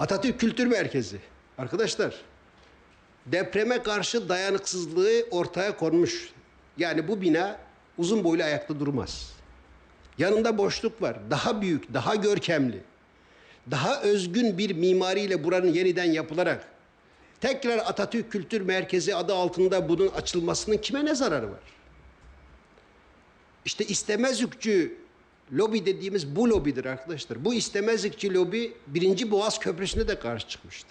Atatürk Kültür Merkezi. Arkadaşlar depreme karşı dayanıksızlığı ortaya konmuş. Yani bu bina uzun boylu ayakta durmaz. Yanında boşluk var. Daha büyük, daha görkemli, daha özgün bir mimariyle buranın yeniden yapılarak tekrar Atatürk Kültür Merkezi adı altında bunun açılmasının kime ne zararı var? İşte istemezlikçi lobi dediğimiz bu lobidir arkadaşlar. Bu istemezlikçi lobi birinci Boğaz Köprüsü'ne de karşı çıkmıştı.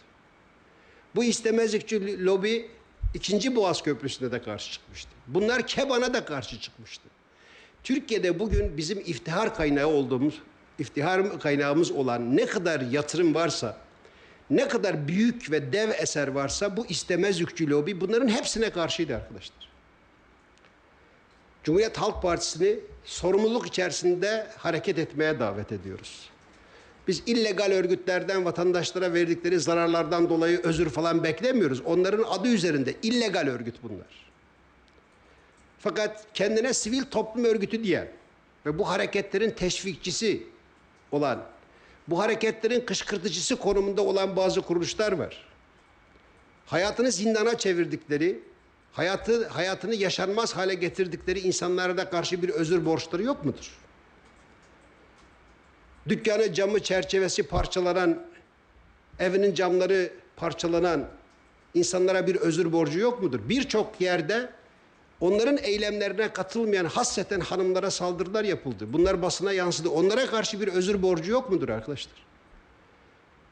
Bu istemezlikçi lobi ikinci Boğaz Köprüsü'ne de karşı çıkmıştı. Bunlar Keban'a da karşı çıkmıştı. Türkiye'de bugün bizim iftihar kaynağı olduğumuz, iftihar kaynağımız olan ne kadar yatırım varsa, ne kadar büyük ve dev eser varsa bu istemezlikçi lobi bunların hepsine karşıydı arkadaşlar. Cumhuriyet Halk Partisi'ni sorumluluk içerisinde hareket etmeye davet ediyoruz. Biz illegal örgütlerden vatandaşlara verdikleri zararlardan dolayı özür falan beklemiyoruz. Onların adı üzerinde illegal örgüt bunlar. Fakat kendine sivil toplum örgütü diyen ve bu hareketlerin teşvikçisi olan, bu hareketlerin kışkırtıcısı konumunda olan bazı kuruluşlar var. Hayatını zindana çevirdikleri, hayatı hayatını yaşanmaz hale getirdikleri insanlara da karşı bir özür borçları yok mudur? Dükkanı, camı, çerçevesi parçalanan, evinin camları parçalanan insanlara bir özür borcu yok mudur? Birçok yerde onların eylemlerine katılmayan hasreten hanımlara saldırılar yapıldı. Bunlar basına yansıdı. Onlara karşı bir özür borcu yok mudur arkadaşlar?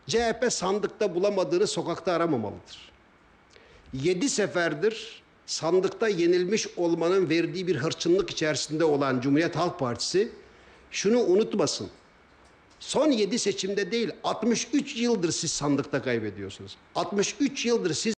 CHP sandıkta bulamadığını sokakta aramamalıdır. Yedi seferdir sandıkta yenilmiş olmanın verdiği bir hırçınlık içerisinde olan Cumhuriyet Halk Partisi şunu unutmasın. Son 7 seçimde değil 63 yıldır siz sandıkta kaybediyorsunuz. 63 yıldır siz